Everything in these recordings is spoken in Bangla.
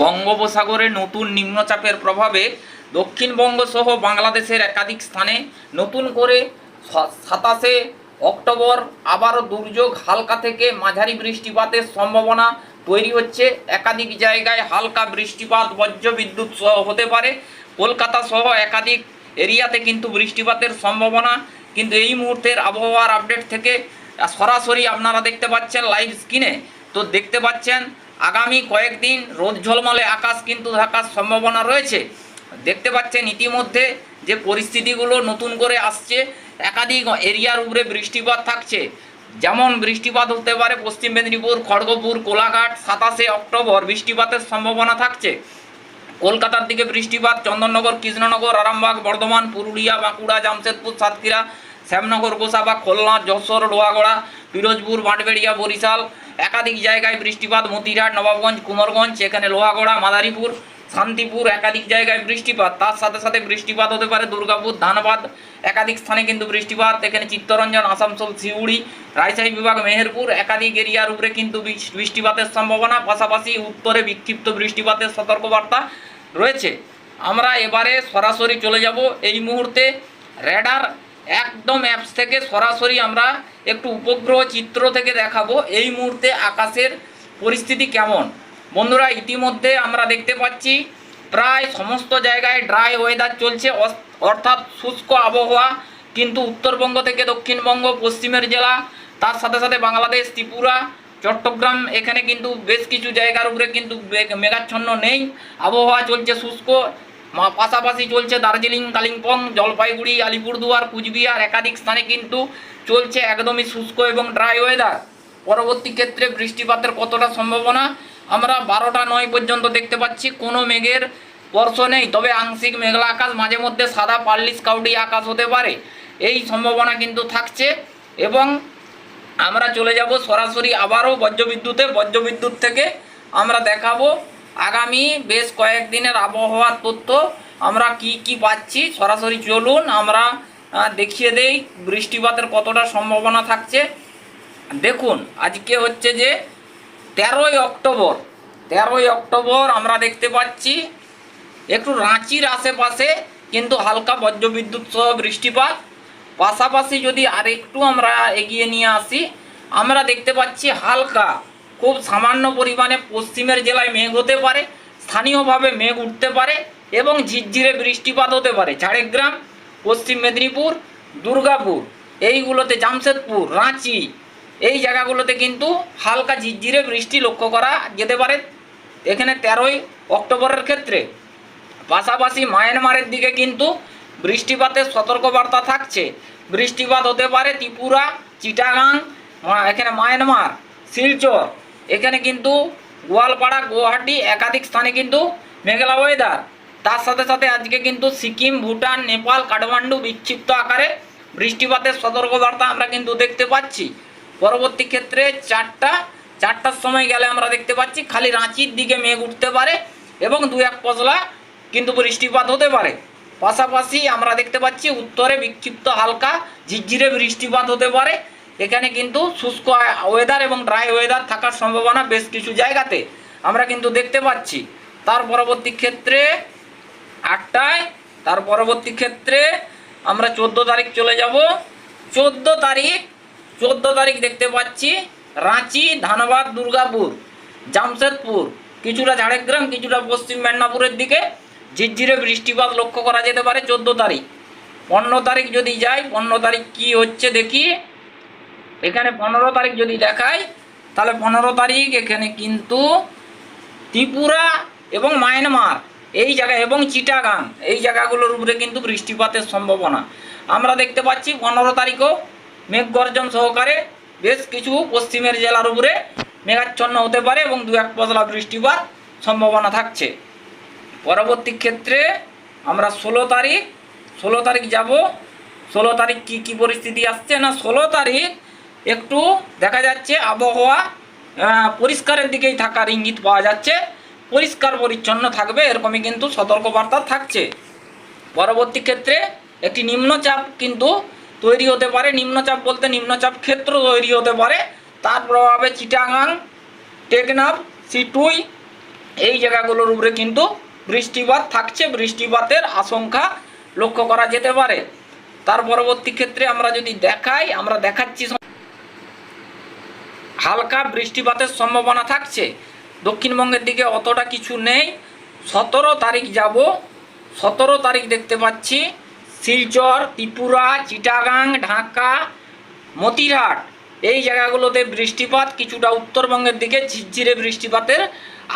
বঙ্গোপসাগরে নতুন নিম্নচাপের প্রভাবে দক্ষিণবঙ্গ সহ বাংলাদেশের একাধিক স্থানে নতুন করে সাতাশে অক্টোবর আবারও দুর্যোগ হালকা থেকে মাঝারি বৃষ্টিপাতের সম্ভাবনা তৈরি হচ্ছে। একাধিক জায়গায় হালকা বৃষ্টিপাত, বজ্রবিদ্যুৎ সহ হতে পারে। কলকাতা সহ একাধিক এরিয়াতে কিন্তু বৃষ্টিপাতের সম্ভাবনা। কিন্তু এই মুহূর্তের আবহাওয়ার আপডেট থেকে সরাসরি আপনারা দেখতে পাচ্ছেন লাইভ স্ক্রিনে তো দেখতে পাচ্ছেন আগামী কয়েকদিন রোদ ঝলমলে আকাশ কিন্তু থাকার সম্ভাবনা রয়েছে। দেখতে পাচ্ছেন ইতিমধ্যে যে পরিস্থিতিগুলো নতুন করে আসছে, একাধিক এরিয়ার উপরে বৃষ্টিপাত থাকছে। যেমন বৃষ্টিপাত হতে পারে পশ্চিম মেদিনীপুর, খড়গপুর, কোলাঘাট, সাতাশে অক্টোবর বৃষ্টিপাতের সম্ভাবনা থাকছে। কলকাতার দিকে বৃষ্টিপাত, চন্দননগর, কৃষ্ণনগর, আরামবাগ, বর্ধমান, পুরুলিয়া, বাঁকুড়া, জামশেদপুর, সাতক্ষীরা, শ্যামনগর, গোসাবা, খুলনা, যশোর, লোহাগড়া, পিরোজপুর বাঁটবেড়িয়া বরিশাল একাধিক জায়গায় বৃষ্টিপাত, মতিরহাট, নবাবগঞ্জ, কুমারগঞ্জ এখানে লোহাগড়া, মাদারীপুর, শান্তিপুর, একাধিক জায়গায় বৃষ্টিপাত। তার সাথে সাথে বৃষ্টিপাত হতে পারে দুর্গাপুর, ধানবাদ, একাধিক স্থানে কিন্তু বৃষ্টিপাত। এখানে চিত্তরঞ্জন, আসানসোল, সিউড়ি, রাজশাহী বিভাগ, মেহেরপুর, একাধিক এরিয়ার উপরে কিন্তু বৃষ্টিপাতের সম্ভাবনা। পাশাপাশি উত্তরে বিক্ষিপ্ত বৃষ্টিপাতের সতর্কবার্তা রয়েছে। আমরা এবারে সরাসরি চলে যাব। এই মুহূর্তে রেডার একদম অ্যাপস থেকে সরাসরি আমরা একটু উপগ্রহ চিত্র থেকে দেখাবো এই মুহূর্তে আকাশের পরিস্থিতি কেমন। বন্ধুরা, ইতিমধ্যে আমরা দেখতে পাচ্ছি প্রায় সমস্ত জায়গায় ড্রাই ওয়েদার চলছে অর্থাৎ শুষ্ক আবহাওয়া, কিন্তু উত্তরবঙ্গ থেকে দক্ষিণবঙ্গ, পশ্চিমের জেলা, তার সাথে সাথে বাংলাদেশ, ত্রিপুরা, চট্টগ্রাম, এখানে কিন্তু বেশ কিছু জায়গার উপরে কিন্তু মেঘাচ্ছন্ন নেই। আবহাওয়া চলছে শুষ্ক পাশাপাশি চলছে দার্জিলিং, কালিম্পং, জলপাইগুড়ি, আলিপুরদুয়ার, কুচবিহার একাধিক স্থানে কিন্তু চলছে একদমই শুষ্ক এবং ড্রাই ওয়েদার পরবর্তী ক্ষেত্রে বৃষ্টিপাতের কতটা সম্ভাবনা, আমরা বারোটা নয় পর্যন্ত দেখতে পাচ্ছি, কোনো মেঘের স্পর্শ নেই। তবে আংশিক মেঘলা আকাশ, মাঝে মধ্যে সাদা পাল্লিশ কাউডি আকাশ হতে পারে। এই সম্ভাবনা কিন্তু থাকছে এবং আমরা চলে যাব সরাসরি আবারও বজ্রবিদ্যুতে। বজ্রবিদ্যুৎ থেকে আমরা দেখাবো আগামী বেশ কয়েকদিনের আবহাওয়ার তথ্য আমরা কি কি পাচ্ছি, সরাসরি চলুন, আমরা দেখিয়ে দেই বৃষ্টিপাতের কতটা সম্ভাবনা থাকছে। দেখুন, আজকে হচ্ছে যে তেরোই অক্টোবর তেরোই অক্টোবর আমরা দেখতে পাচ্ছি, একটু রাঁচির আশেপাশে কিন্তু হালকা বজ্রবিদ্যুৎ সহ বৃষ্টিপাত। পাশাপাশি যদি আর একটু আমরা এগিয়ে নিয়ে আসি, আমরা দেখতে পাচ্ছি হালকা খুব সামান্য পরিমাণে পশ্চিমের জেলায় মেঘ হতে পারে, স্থানীয়ভাবে মেঘ উঠতে পারে এবং ঝিরঝিরে বৃষ্টিপাত হতে পারে। ঝাড়গ্রাম, পশ্চিম মেদিনীপুর, দুর্গাপুর, এইগুলোতে জামশেদপুর, রাঁচি, এই জায়গাগুলোতে কিন্তু হালকা ঝিরঝিরে বৃষ্টি লক্ষ্য করা যেতে পারে এখানে তেরোই অক্টোবরের ক্ষেত্রে। পাশাপাশি মায়ানমারের দিকে কিন্তু বৃষ্টিপাতের সতর্কবার্তা থাকছে। বৃষ্টিপাত হতে পারে ত্রিপুরা, চিটাগাং এখানে মায়ানমার, শিলচর এখানে কিন্তু গোয়ালপাড়া, গুয়াহাটি একাধিক স্থানে কিন্তু মেঘলা ওয়েদার তার সাথে সাথে আজকে কিন্তু সিকিম, ভুটান, নেপাল, কাঠমান্ডু বিক্ষিপ্ত আকারে বৃষ্টিপাতের সতর্কবার্তা আমরা কিন্তু দেখতে পাচ্ছি। পরবর্তী ক্ষেত্রে চারটা, চারটার সময় গেলে আমরা দেখতে পাচ্ছি খালি রাঁচির দিকে মেঘ উঠতে পারে এবং দু এক পশলা কিন্তু বৃষ্টিপাত হতে পারে। পাশাপাশি আমরা দেখতে পাচ্ছি উত্তরে বিক্ষিপ্ত হালকা ঝিরঝিরে বৃষ্টিপাত হতে পারে। এখানে কিন্তু শুষ্ক ওয়েদার এবং ড্রাই ওয়েদার থাকার সম্ভাবনা বেশ কিছু জায়গাতে। আমরা কিন্তু দেখতে পাচ্ছি। তার পরবর্তী ক্ষেত্রে আটটায়, তার পরবর্তী ক্ষেত্রে আমরা চোদ্দ তারিখ চলে যাব। চোদ্দ তারিখ চোদ্দ তারিখ দেখতে পাচ্ছি রাঁচি, ধানবাদ, দুর্গাপুর, জামশেদপুর, কিছুটা ঝাড়গ্রাম, কিছুটা পশ্চিম মেদিনীপুরের দিকে ঝিরঝিরে বৃষ্টিপাত লক্ষ্য করা যেতে পারে চোদ্দ তারিখ। পনেরো তারিখ যদি যাই, পনেরো তারিখ কি হচ্ছে দেখি। এখানে পনেরো তারিখ যদি দেখাই, তাহলে পনেরো তারিখ এখানে কিন্তু ত্রিপুরা এবং মায়ানমার, এই জায়গা এবং চিটাগাং, এই জায়গাগুলোর উপরে কিন্তু বৃষ্টিপাতের সম্ভাবনা। আমরা দেখতে পাচ্ছি পনেরো তারিখও মেঘ গর্জন সহকারে বেশ কিছু পশ্চিমের জেলার উপরে মেঘাচ্ছন্ন হতে পারে এবং দু এক পশলা বৃষ্টিপাত সম্ভাবনা থাকছে। পরবর্তী ক্ষেত্রে আমরা ষোলো তারিখ ষোলো তারিখ যাব। ষোলো তারিখ কি কি পরিস্থিতি আসছে না? ষোলো তারিখ একটু দেখা যাচ্ছে আবহাওয়া পরিষ্কারের দিকেই থাকার ইঙ্গিত পাওয়া যাচ্ছে। পরিষ্কার পরিচ্ছন্ন থাকবে, এরকমই কিন্তু সতর্কবার্তা থাকছে। পরবর্তী ক্ষেত্রে একটি নিম্নচাপ কিন্তু তৈরি হতে পারে। নিম্নচাপ বলতে নিম্নচাপ ক্ষেত্র তৈরি হতে পারে। তার প্রভাবে চিটাগাং, টেকনাফ, সিটুই এই জায়গাগুলোর উপরে কিন্তু বৃষ্টিপাত থাকছে। বৃষ্টিপাতের আশঙ্কা লক্ষ্য করা যেতে পারে। তার পরবর্তী ক্ষেত্রে আমরা যদি দেখাই, আমরা দেখাচ্ছি হালকা বৃষ্টিপাতের সম্ভাবনা থাকছে। দক্ষিণবঙ্গের দিকে অতটা কিছু নেই। সতেরো তারিখ যাব। সতেরো তারিখ দেখতে পাচ্ছি। শিলচর, ত্রিপুরা, চিটাগাং, ঢাকা, মতিরহাট এই জায়গাগুলোতে বৃষ্টিপাত, কিছুটা উত্তরবঙ্গের দিকে ঝিরঝিরে বৃষ্টিপাতের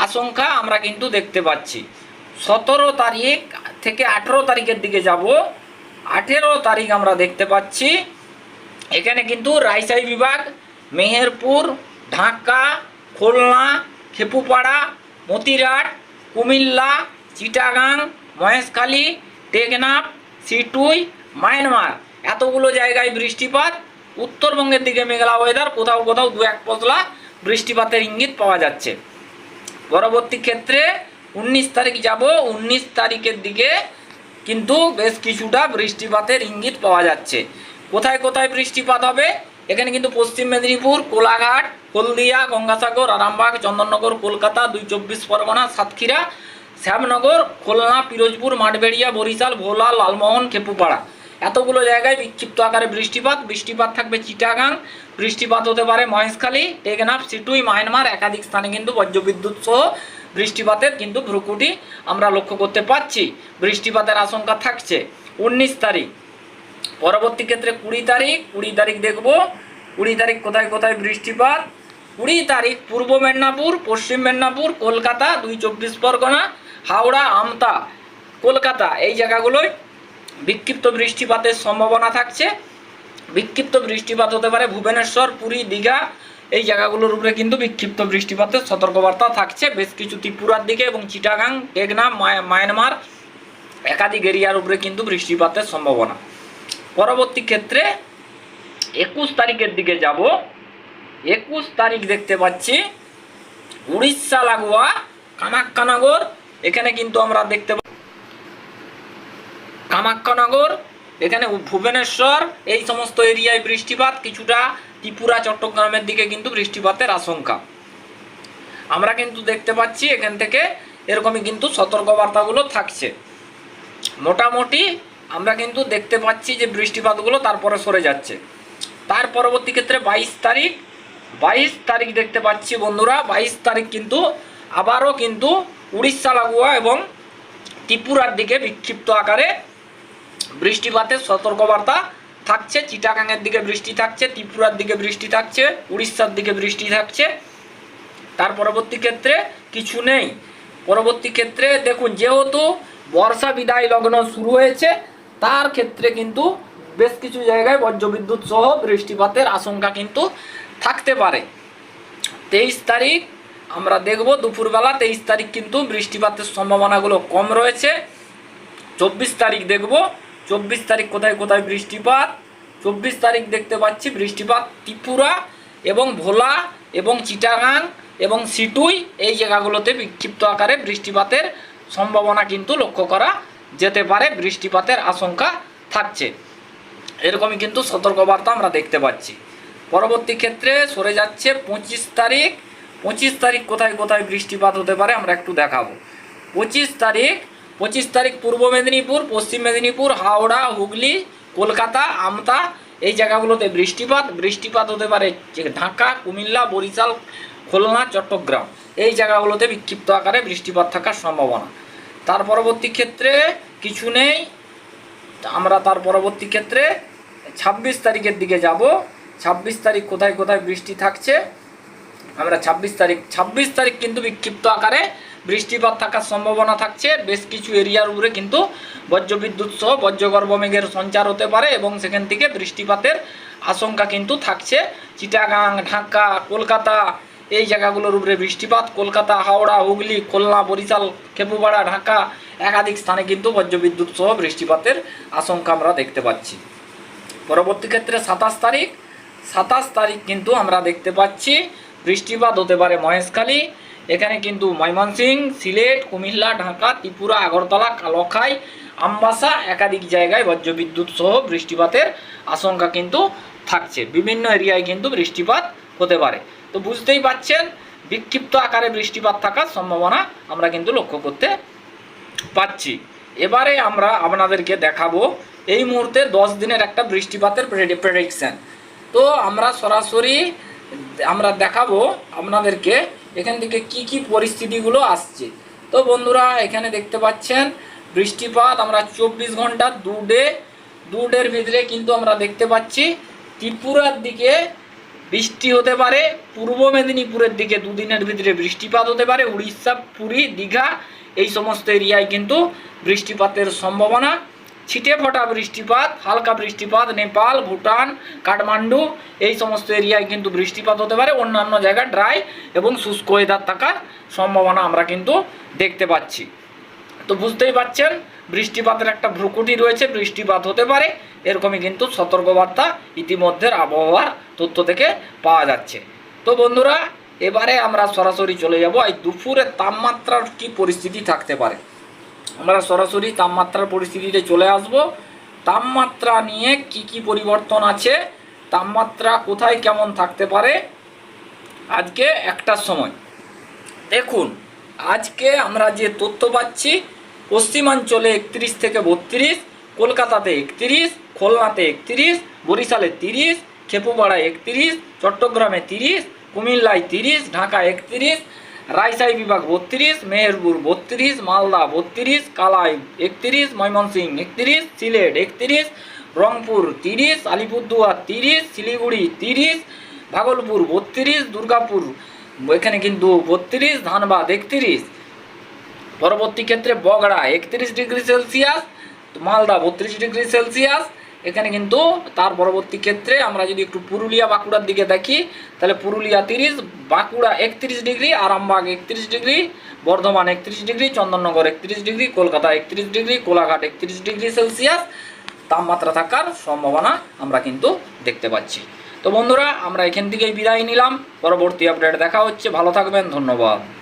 আশঙ্কা আমরা কিন্তু দেখতে পাচ্ছি। সতেরো তারিখ থেকে আঠেরো তারিখের দিকে যাব। আঠেরো তারিখ আমরা দেখতে পাচ্ছি। এখানে কিন্তু রাইসাই বিভাগ মেহেরপুর, ঢাকা, খুলনা, খেপুপাড়া, মতিরাট, কুমিল্লা, চিটাগাং, মহেশখালী, টেকনাফ, সিটুই, মায়ানমার। এতগুলো জায়গায় বৃষ্টিপাত। উত্তরবঙ্গের দিকে মেঘলা ওয়েদার কোথাও কোথাও দু এক পতলা বৃষ্টিপাতের ইঙ্গিত পাওয়া যাচ্ছে। পরবর্তী ক্ষেত্রে উনিশ তারিখ যাব, উনিশ তারিখের দিকে কিন্তু বেশ কিছুটা বৃষ্টিপাতের ইঙ্গিত পাওয়া যাচ্ছে। কোথায় কোথায় বৃষ্টিপাত হবে? এখানে কিন্তু পশ্চিম মেদিনীপুর, কোলাঘাট, হলদিয়া, গঙ্গাসাগর, আরামবাগ, চন্দননগর, কলকাতা, দুই চব্বিশ পরগনা, সাতক্ষীরা, শ্যামনগর, খুলনা, পিরোজপুর, মাঠবেড়িয়া, বরিশাল, ভোলা, লালমোহন, খেপুপাড়া। এতগুলো জায়গায় বিক্ষিপ্ত আকারে বৃষ্টিপাত বৃষ্টিপাত থাকবে চিটাগাং, বৃষ্টিপাত হতে পারে মহেশখালী, টেকনাফ, সিটুই, মায়ানমার, একাধিক স্থানে কিন্তু বজ্রবিদ্যুৎ সহ বৃষ্টিপাতের কিন্তু ভ্রুকুটি আমরা লক্ষ্য করতে পারছি বৃষ্টিপাতের আশঙ্কা থাকছে। উনিশ তারিখ পরবর্তী ক্ষেত্রে কুড়ি তারিখ কুড়ি তারিখ দেখব। কুড়ি তারিখ কোথায় কোথায় বৃষ্টিপাত? কুড়ি তারিখ পূর্ব মেদিনীপুর, পশ্চিম মেদিনীপুর, কলকাতা, দুই চব্বিশ পরগনা, হাওড়া, আমতা, কলকাতা, এই জায়গাগুলোয় বিক্ষিপ্ত বৃষ্টিপাতের সম্ভাবনা থাকছে। বিক্ষিপ্ত বৃষ্টিপাত হতে পারে ভুবনেশ্বর, পুরী, দীঘা, এই জায়গাগুলোর উপরে কিন্তু বিক্ষিপ্ত বৃষ্টিপাতের সতর্কবার্তা থাকছে। বেশ কিছু ত্রিপুরার দিকে এবং চিটাগাং টেকনাম মায়ানমার, একাধিক এরিয়ার উপরে কিন্তু বৃষ্টিপাতের সম্ভাবনা। পরবর্তী ক্ষেত্রে একুশ তারিখের দিকে যাব। একুশ তারিখ দেখতে পাচ্ছি উড়িষ্যা, লাগোয়া কামাক্কানগর এখানে কিন্তু আমরা দেখতে কামাক্কানগর এখানে ভুবনেশ্বর, এই সমস্ত এরিয়ায় বৃষ্টিপাত, কিছুটা ত্রিপুরা, চট্টগ্রামের দিকে কিন্তু বৃষ্টিপাতের আশঙ্কা। আমরা কিন্তু দেখতে পাচ্ছি এখান থেকে এরকমই কিন্তু সতর্কবার্তাগুলো থাকছে। মোটামুটি আমরা কিন্তু দেখতে পাচ্ছি যে বৃষ্টিপাতগুলো তারপরে সরে যাচ্ছে। তার পরবর্তী ক্ষেত্রে বাইশ তারিখ বাইশ তারিখ দেখতে পাচ্ছি বন্ধুরা, বাইশ তারিখ কিন্তু আবারও কিন্তু উড়িষ্যা, লাগোয়া এবং ত্রিপুরার দিকে বিক্ষিপ্ত আকারে বৃষ্টিপাতের সতর্কবার্তা থাকছে, চিটাগাংয়ের দিকে বৃষ্টি থাকছে, ত্রিপুরার দিকে বৃষ্টি থাকছে, উড়িষ্যার দিকে বৃষ্টি থাকছে। তার পরবর্তী ক্ষেত্রে কিছু নেই। পরবর্তী ক্ষেত্রে দেখুন, যেহেতু বর্ষা বিদায় লগ্ন শুরু হয়েছে তার ক্ষেত্রে কিন্তু বেশ কিছু জায়গায় বজ্রবিদ্যুৎ সহ বৃষ্টিপাতের আশঙ্কা কিন্তু থাকতে পারে। তেইশ তারিখ, আমরা দেখব দুপুরবেলা তেইশ তারিখ কিন্তু বৃষ্টিপাতের সম্ভাবনাগুলো কম রয়েছে। চব্বিশ তারিখ দেখব, চব্বিশ তারিখ কোথায় কোথায় বৃষ্টিপাত, চব্বিশ তারিখ দেখতে পাচ্ছি বৃষ্টিপাত ত্রিপুরা এবং ভোলা এবং চিটাগাং এবং সিটুই এই জায়গাগুলোতে বিক্ষিপ্ত আকারে বৃষ্টিপাতের সম্ভাবনা কিন্তু লক্ষ্য করা যেতে পারে, বৃষ্টিপাতের আশঙ্কা থাকছে। এরকমই কিন্তু সতর্কবার্তা আমরা দেখতে পাচ্ছি। পরবর্তী ক্ষেত্রে সরে যাচ্ছে পঁচিশ তারিখ। পঁচিশ তারিখ কোথায় কোথায় বৃষ্টিপাত হতে পারে আমরা একটু দেখাবো। পঁচিশ তারিখ পঁচিশ তারিখ পূর্ব মেদিনীপুর, পশ্চিম মেদিনীপুর, হাওড়া, হুগলি, কলকাতা, আমতা, এই জায়গাগুলোতে বৃষ্টিপাত। বৃষ্টিপাত হতে পারে ঢাকা, কুমিল্লা, বরিশাল, খুলনা, চট্টগ্রাম। এই জায়গাগুলোতে বিক্ষিপ্ত আকারে বৃষ্টিপাত থাকার সম্ভাবনা। তার পরবর্তী ক্ষেত্রে কিছু নেই। আমরা তার পরবর্তী ক্ষেত্রে ছাব্বিশ তারিখের দিকে যাব। ছাব্বিশ তারিখ কোথায় কোথায় বৃষ্টি থাকছে? আমরা ছাব্বিশ তারিখ ছাব্বিশ তারিখ কিন্তু বিক্ষিপ্ত আকারে বৃষ্টিপাত থাকার সম্ভাবনা থাকছে। বেশ কিছু এরিয়ার উপরে কিন্তু বজ্রবিদ্যুৎ সহ বজ্রগর্ভ মেঘের সঞ্চার হতে পারে এবং সেখান থেকে বৃষ্টিপাতের আশঙ্কা কিন্তু থাকছে। চিটাগাং, ঢাকা, কলকাতা এই জায়গাগুলোর উপরে বৃষ্টিপাত। কলকাতা, হাওড়া, হুগলি, খুলনা, বরিশাল, খেপুপাড়া, ঢাকা একাধিক স্থানে কিন্তু বজ্রবিদ্যুৎ সহ বৃষ্টিপাতের আশঙ্কা আমরা দেখতে পাচ্ছি। পরবর্তী ক্ষেত্রে সাতাশ তারিখ। সাতাশ তারিখ কিন্তু আমরা দেখতে পাচ্ছি বৃষ্টিপাত হতে পারে মহেশখালী। এখানে কিন্তু ময়মনসিং সিলেট, কুমিল্লা, ঢাকা, ত্রিপুরা, আগরতলা, কালখাই, আমবাসা একাধিক জায়গায় বজ্রবিদ্যুৎ সহ বৃষ্টিপাতের আশঙ্কা কিন্তু থাকছে। বিভিন্ন এরিয়ায় কিন্তু বৃষ্টিপাত হতে পারে। তো বুঝতেই পাচ্ছেন, বিক্ষিপ্ত আকারে বৃষ্টিপাত থাকার সম্ভাবনা আমরা কিন্তু লক্ষ্য করতে পাচ্ছি। এবারে আমরা আপনাদেরকে দেখাবো এই মুহূর্তে দশ দিনের একটা বৃষ্টিপাতের প্রেডিকশান তো আমরা সরাসরি আমরা দেখাবো আপনাদেরকে এখান থেকে কি কি পরিস্থিতিগুলো আসছে। তো বন্ধুরা, এখানে দেখতে পাচ্ছেন বৃষ্টিপাত আমরা চব্বিশ ঘণ্টা দু ডে, দু ডের ভিতরে কিন্তু আমরা দেখতে পাচ্ছি ত্রিপুরার দিকে বৃষ্টি হতে পারে, পূর্ব মেদিনীপুরের দিকে দুদিনের ভিতরে বৃষ্টিপাত হতে পারে, উড়িষ্যা, পুরী, দীঘা এই সমস্ত এরিয়ায় কিন্তু বৃষ্টিপাতের সম্ভাবনা। ছিটে ফোটা বৃষ্টিপাত, হালকা বৃষ্টিপাত, নেপাল, ভুটান, কাঠমান্ডু, এই সমস্ত এরিয়ায় কিন্তু বৃষ্টিপাত হতে পারে। অন্যান্য জায়গায় ড্রাই এবং শুষ্ক ওয়েদার থাকার সম্ভাবনা আমরা কিন্তু দেখতে পাচ্ছি। তো বুঝতেই পারছেন বৃষ্টিপাতের একটা ভ্রুকুটি রয়েছে, বৃষ্টিপাত হতে পারে, এরকমই কিন্তু সতর্কবার্তা ইতিমধ্যে আবহাওয়ার তথ্য থেকে পাওয়া যাচ্ছে। তো বন্ধুরা এবারে আমরা সরাসরি চলে যাব এই দুপুরে তাপমাত্রার কি পরিস্থিতি থাকতে পারে। আমরা সরাসরি তাপমাত্রার পরিস্থিতিতে চলে আসব। তাপমাত্রা নিয়ে কি কি পরিবর্তন আছে, তাপমাত্রা কোথায় কেমন থাকতে পারে, আজকে একটার সময়। দেখুন, আজকে আমরা যে তথ্য পাচ্ছি, পশ্চিমাঞ্চলে একত্রিশ থেকে বত্রিশ, কলকাতাতে একত্রিশ, খুলনাতে একত্রিশ, বরিশালে তিরিশ খেপুপাড়ায় একত্রিশ, চট্টগ্রামে তিরিশ কুমিল্লায় তিরিশ ঢাকা একত্রিশ রাজশাহী বিভাগ বত্রিশ, মেহেরপুর বত্রিশ, মালদা বত্রিশ, কালাই একত্রিশ ময়মনসিংহ একত্রিশ, সিলেট একত্রিশ, রংপুর তিরিশ, আলিপুরদুয়ার তিরিশ, শিলিগুড়ি তিরিশ, ভাগলপুর বত্রিশ, দুর্গাপুর এখানে কিন্তু বত্রিশ, ধানবাদ একত্রিশ। পরবর্তী ক্ষেত্রে বগড়া একত্রিশ ডিগ্রি সেলসিয়াস, মালদা বত্রিশ ডিগ্রি সেলসিয়াস এখানে কিন্তু তার পরবর্তী ক্ষেত্রে আমরা যদি একটু পুরুলিয়া বাঁকুড়ার দিকে দেখি, তাহলে পুরুলিয়া তিরিশ, বাঁকুড়া একত্রিশ ডিগ্রি, আরামবাগ একত্রিশ ডিগ্রি, বর্ধমান একত্রিশ ডিগ্রি, চন্দননগর একত্রিশ ডিগ্রি, কলকাতা একত্রিশ ডিগ্রি, কোলাঘাট একত্রিশ ডিগ্রি সেলসিয়াস। তাপমাত্রা থাকার সম্ভাবনা আমরা কিন্তু দেখতে পাচ্ছি। তো বন্ধুরা, আমরা এখান থেকেই বিদায় নিলাম। পরবর্তী আপডেট দেখা হচ্ছে। ভালো থাকবেন। ধন্যবাদ।